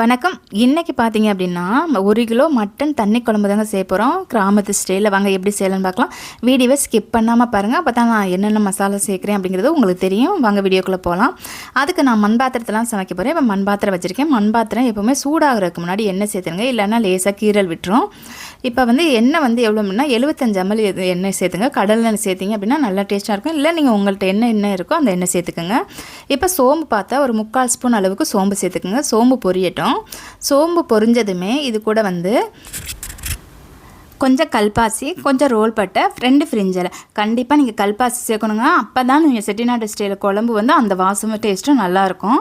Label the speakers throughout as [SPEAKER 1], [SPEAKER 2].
[SPEAKER 1] வணக்கம். இன்றைக்கி பார்த்தீங்க அப்படின்னா ஒரு கிலோ மட்டன் தண்ணி குழம்பு தாங்க செய்ய போகிறோம் கிராமத்து ஸ்டைலில் வாங்க எப்படி செய்யலாம்னு பார்க்கலாம் வீடியோவை ஸ்கிப் பண்ணாமல் பாருங்கள் அப்போ தான் நான் என்னென்ன மசாலா சேர்க்குறேன் அப்படிங்கிறது உங்களுக்கு தெரியும். வாங்க வீடியோக்குள்ளே போகலாம் அதுக்கு நான் மண் பாத்திரத்தெலாம் சமைக்க போகிறேன் இப்போ மண் பாத்திரம் வச்சுருக்கேன். மண் பாத்திரம் எப்போவுமே சூடாகிறதுக்கு முன்னாடி எண்ணெய் சேர்த்துருங்க. இல்லைன்னா லேசாக கீரல் விட்டுரும். இப்போ வந்து எண்ணெய் வந்து எவ்வளோன்னா எழுபத்தஞ்சு எம்எல் எண்ணெய் சேர்த்துங்க. கடல் எண்ணெய் சேர்த்திங்க அப்படின்னா நல்லா டேஸ்ட்டாக இருக்கும். இல்லை நீங்கள் உங்கள்கிட்ட என்ன எண்ணெய் இருக்கோ அந்த எண்ணெய் சேர்த்துக்கோங்க. இப்போ சோம்பு பார்த்தா ஒரு முக்கால் ஸ்பூன் அளவுக்கு சோம்பு சேர்த்துக்குங்க. சோம்பு பொரியட்டும். சோம்பு பொரிஞ்சதுமே இது கூட வந்து கொஞ்சம் கல்பாசி கொஞ்சம் ரோல் பட்டை ரெண்டு ஃப்ரிஞ்சில் கண்டிப்பாக நீங்கள் கல்பாசி சேர்க்கணுங்க அப்போ தான் நீங்கள் செட்டிநாடு ஸ்டைலில் குழம்பு வந்து அந்த வாசமும் டேஸ்ட்டும் நல்லாயிருக்கும்.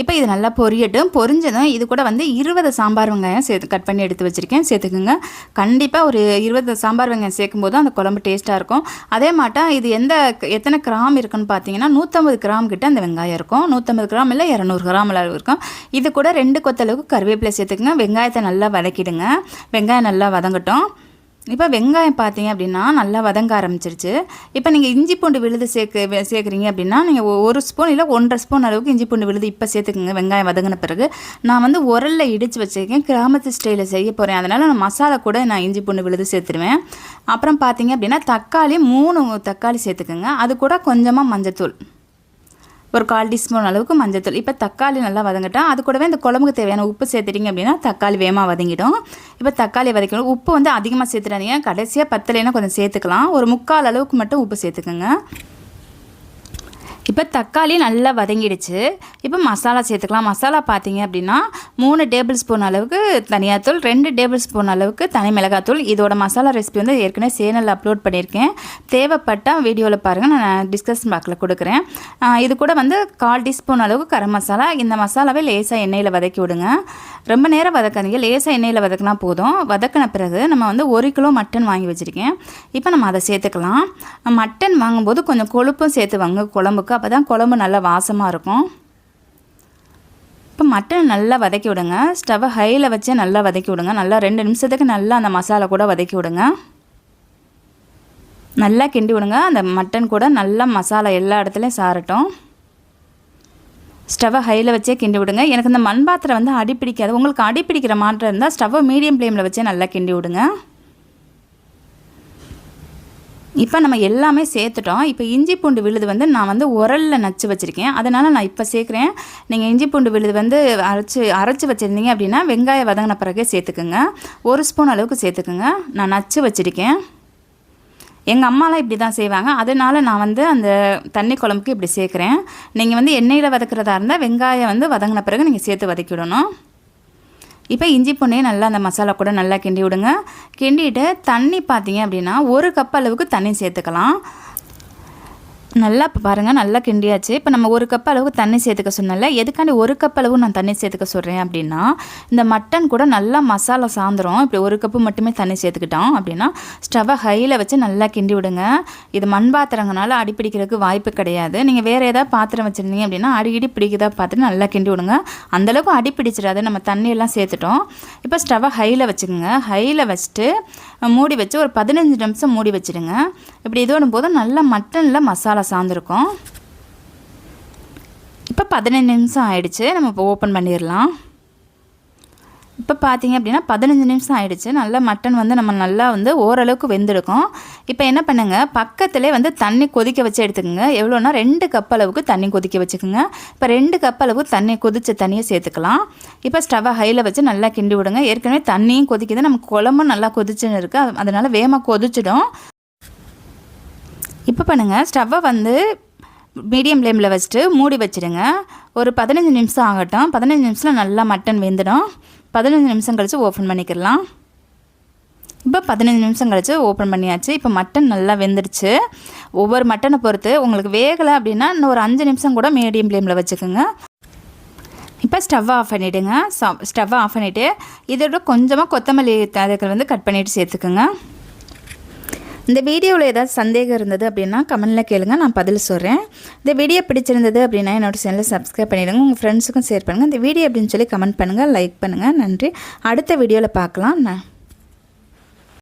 [SPEAKER 1] இப்போ இது நல்லா பொரியட்டும். பொரிஞ்சதும் இது கூட வந்து இருபது சாம்பார் வெங்காயம் சேர்த்து கட் பண்ணி எடுத்து வச்சுருக்கேன். சேர்த்துக்குங்க. கண்டிப்பாக ஒரு இருபது சாம்பார் வெங்காயம் சேர்க்கும்போது அந்த குழம்பு டேஸ்ட்டாக இருக்கும். அதே மாட்டம் இது எந்த எத்தனை கிராம் இருக்குன்னு பார்த்தீங்கன்னா நூற்றம்பது கிராம் கிட்ட அந்த வெங்காயம் இருக்கும். நூற்றம்பது கிராம் இல்லை இரநூறு கிராம் அளவு இருக்கும். இது கூட ரெண்டு கொத்தளவுக்கு கருவேப்பிலை சேர்த்துக்குங்க. வெங்காயத்தை நல்லா வதக்கிடுங்க. வெங்காயம் நல்லா வதங்கட்டும். இப்போ வெங்காயம் பார்த்தீங்க அப்படின்னா நல்லா வதங்க ஆரம்பிச்சிருச்சு. இப்போ நீங்கள் இஞ்சி பூண்டு விழுது சேர்க்க சேர்க்குறீங்க அப்படின்னா நீங்கள் ஒரு ஸ்பூன் இல்லை ஒன்றரை ஸ்பூன் அளவுக்கு இஞ்சி பூண்டு விழுது இப்போ சேர்த்துக்குங்க வெங்காயம் வதங்கின பிறகு. நான் வந்து உரலில் இடித்து வச்சுருக்கேன் கிராமத்து ஸ்டைலில் செய்ய போகிறேன் அதனால் நான் மசாலா கூட நான் இஞ்சி பூண்டு விழுது சேர்த்துருவேன். அப்புறம் பார்த்தீங்க அப்படின்னா தக்காளி மூணு தக்காளி சேர்த்துக்குங்க. அது கூட கொஞ்சமாக மஞ்சத்தூள். ஒரு கால் டீஸ்பூன் அளவுக்கு மஞ்சத்தூள் இப்போ தக்காளி நல்லா வதங்கட்டும். அது கூடவே இந்த குழம்புக்கு தேவையான உப்பு சேர்த்துட்டிங்க அப்படின்னா தக்காளி வேகமாக வதங்கிடும். இப்போ தக்காளி வதக்கணும் உப்பு வந்து அதிகமாக சேர்த்துறாதீங்க கடைசியாக பத்தலைன்னா கொஞ்சம் சேர்த்துக்கலாம். ஒரு முக்கால் அளவுக்கு மட்டும் உப்பு சேர்த்துக்கோங்க. இப்போ தக்காளி நல்லா வதங்கிடுச்சு. இப்போ மசாலா சேர்த்துக்கலாம். மசாலா பார்த்தீங்க அப்படின்னா மூணு டேபிள் ஸ்பூன் அளவுக்கு தனியாத்தூள் ரெண்டு டேபிள் ஸ்பூன் அளவுக்கு தனி மிளகாத்தூள். இதோட மசாலா ரெசிபி வந்து ஏற்கனவே சேனலில் அப்லோட் பண்ணியிருக்கேன். தேவைப்பட்டால் வீடியோவில் பாருங்கள் நான் டிஸ்கஸ் பாக்கில் கொடுக்குறேன். இது கூட வந்து கால் டீஸ்பூன் அளவுக்கு கரம் மசாலா. இந்த மசாலாவே லேசாக எண்ணெயில் வதக்கி விடுங்க. ரொம்ப நேரம் வதக்காதீங்க. லேசாக எண்ணெயில் வதக்கினா போதும். வதக்கின பிறகு நம்ம வந்து ஒரு கிலோ மட்டன் வாங்கி வச்சுருக்கேன். இப்போ நம்ம அதை சேர்த்துக்கலாம். மட்டன் வாங்கும்போது கொஞ்சம் கொழுப்பும் சேர்த்து வாங்க. குழம்புக்கு அப்போ தான் குழம்பு நல்லா வாசமாக இருக்கும். இப்போ மட்டன் நல்லா வதக்கி விடுங்க. ஸ்டவ்வை ஹையில் வச்சு நல்லா வதக்கி விடுங்க. நல்லா ரெண்டு நிமிஷத்துக்கு நல்லா அந்த மசாலா கூட வதக்கி விடுங்க. நல்லா கிண்டி விடுங்க. அந்த மட்டன் கூட நல்லா மசாலா எல்லா இடத்துலையும் சாரட்டும். ஸ்டவ்வை ஹையில் வச்சே கிண்டி விடுங்க. எனக்கு இந்த மண் பாத்திரம் வந்து அடி பிடிக்காது. உங்களுக்கு அடி பிடிக்கிற மாற்றம் இருந்தால் ஸ்டவ்வை மீடியம் ஃப்ளேமில் வச்சே நல்லா கிண்டி விடுங்க. இப்போ நம்ம எல்லாமே சேர்த்துட்டோம். இப்போ இஞ்சி பூண்டு விழுது வந்து நான் வந்து உரலில் நச்சு வச்சுருக்கேன். அதனால் நான் இப்போ சேர்க்குறேன். நீங்கள் இஞ்சி பூண்டு விழுது வந்து அரைச்சி அரைச்சி வச்சுருந்தீங்க அப்படின்னா வெங்காயம் வதங்கின பிறகு சேர்த்துக்குங்க. ஒரு ஸ்பூன் அளவுக்கு சேர்த்துக்குங்க. நான் நச்சு வச்சுருக்கேன். எங்கள் அம்மாலாம் இப்படி தான் செய்வாங்க. அதனால் நான் வந்து அந்த தண்ணி குழம்புக்கு இப்படி சேர்க்குறேன். நீங்கள் வந்து எண்ணெயில் வதக்குறதா இருந்தால் வெங்காயம் வந்து வதங்கின பிறகு நீங்கள் சேர்த்து வதக்கிவிடணும் இப்போ இஞ்சி பூண்டையும் நல்லா அந்த மசாலா கூட நல்லா கிண்டி விடுங்க. கிண்டிட்டு தண்ணி பார்த்தீங்க அப்படின்னா ஒரு கப் அளவுக்கு தண்ணி சேர்த்துக்கலாம். நல்லா இப்போ பாருங்கள் நல்லா கிண்டியாச்சு. இப்போ நம்ம ஒரு கப் அளவுக்கு தண்ணி சேர்த்துக்க சொன்னல எதுக்காண்டி ஒரு கப் அளவு நான் தண்ணி சேர்த்துக்க சொல்கிறேன் அப்படின்னா இந்த மட்டன் கூட நல்லா மசாலா சாந்துரும். இப்படி ஒரு கப்பு மட்டுமே தண்ணி சேர்த்துக்கிட்டோம் அப்படின்னா ஸ்டவ்வை ஹையில் வச்சு நல்லா கிண்டி விடுங்க. இது மண் பாத்திரங்கனால அடிப்பிடிக்கிறதுக்கு வாய்ப்பு கிடையாது. நீங்கள் வேறு ஏதாவது பாத்திரம் வச்சுருந்தீங்க அப்படின்னா அடிக்கடி பிடிக்குதா பார்த்துட்டு நல்லா கிண்டி விடுங்க. அந்தளவுக்கு அடி பிடிச்சிடாது நம்ம தண்ணியெல்லாம் சேர்த்துட்டோம். இப்போ ஸ்டவ்வை ஹையில் வச்சுக்கோங்க. ஹையில் வச்சுட்டு மூடி வச்சு ஒரு பதினஞ்சு நிமிஷம் மூடி வச்சுடுங்க. இப்படி இது வரும்போது நல்லா மட்டனில் மசாலா சார்ந்துருக்கும். இப்போ பதினஞ்சு நிமிஷம் ஆயிடுச்சு. நம்ம இப்போ ஓப்பன் பண்ணிடலாம் இப்போ பார்த்தீங்க அப்படின்னா பதினஞ்சு நிமிஷம் ஆகிடுச்சு நல்லா மட்டன் வந்து நம்ம நல்லா வந்து ஓரளவுக்கு வெந்திருக்கும். இப்போ என்ன பண்ணுங்கள் பக்கத்துலேயே வந்து தண்ணி கொதிக்க வச்சு எடுத்துக்கோங்க. எவ்வளோனா ரெண்டு கப் அளவுக்கு தண்ணி கொதிக்க வச்சுக்கோங்க. இப்போ ரெண்டு கப் அளவுக்கு தண்ணி கொதிச்ச தண்ணியை சேர்த்துக்கலாம். இப்போ ஸ்டவ்வை ஹையில் வச்சு நல்லா கிண்டி விடுங்க. ஏற்கனவே தண்ணியும் கொதிக்குது. நம்ம குழம்பும் நல்லா கொதிச்சுன்னு இருக்குது அதனால் வேகமாக கொதிச்சிடும். இப்போ பண்ணுங்கள் ஸ்டவ்வை வந்து மீடியம் ஃப்ளேமில் வச்சுட்டு மூடி வச்சுடுங்க. ஒரு பதினஞ்சு நிமிஷம் ஆகட்டும். பதினஞ்சு நிமிஷத்தில் நல்லா மட்டன் வெந்துடும். பதினஞ்சு நிமிஷம் கழித்து ஓப்பன் பண்ணிக்கலாம் இப்போ பதினஞ்சு நிமிஷம் கழித்து ஓப்பன் பண்ணியாச்சு. இப்போ மட்டன் நல்லா வெந்துடுச்சு. ஒவ்வொரு மட்டனை பொறுத்து உங்களுக்கு வேகலை அப்படின்னா இன்னும் ஒரு அஞ்சு நிமிஷம் கூட மீடியம் ஃப்ளேமில் வச்சுக்கோங்க. இப்போ ஸ்டவ்வை ஆஃப் பண்ணிவிடுங்க ஸ்டவ்வை ஆஃப் பண்ணிவிட்டு இதோட கொஞ்சமாக கொத்தமல்லி தழைகள் வந்து கட் பண்ணிவிட்டு சேர்த்துக்குங்க. இந்த வீடியோவில் ஏதாவது சந்தேகம் இருந்தது அப்படின்னா கமெண்ட்டில் கேளுங்க நான் பதில் சொல்கிறேன் இந்த வீடியோ பிடிச்சிருந்தது அப்படின்னா என்னோட சேனலை சப்ஸ்கிரைப் பண்ணிவிடுங்க உங்கள் ஃப்ரெண்ட்ஸுக்கும் ஷேர் பண்ணுங்கள் இந்த வீடியோ அப்படின்னு சொல்லி கமெண்ட் பண்ணுங்கள் லைக் பண்ணுங்கள் நன்றி. அடுத்த வீடியோவில் பார்க்கலாம். நான்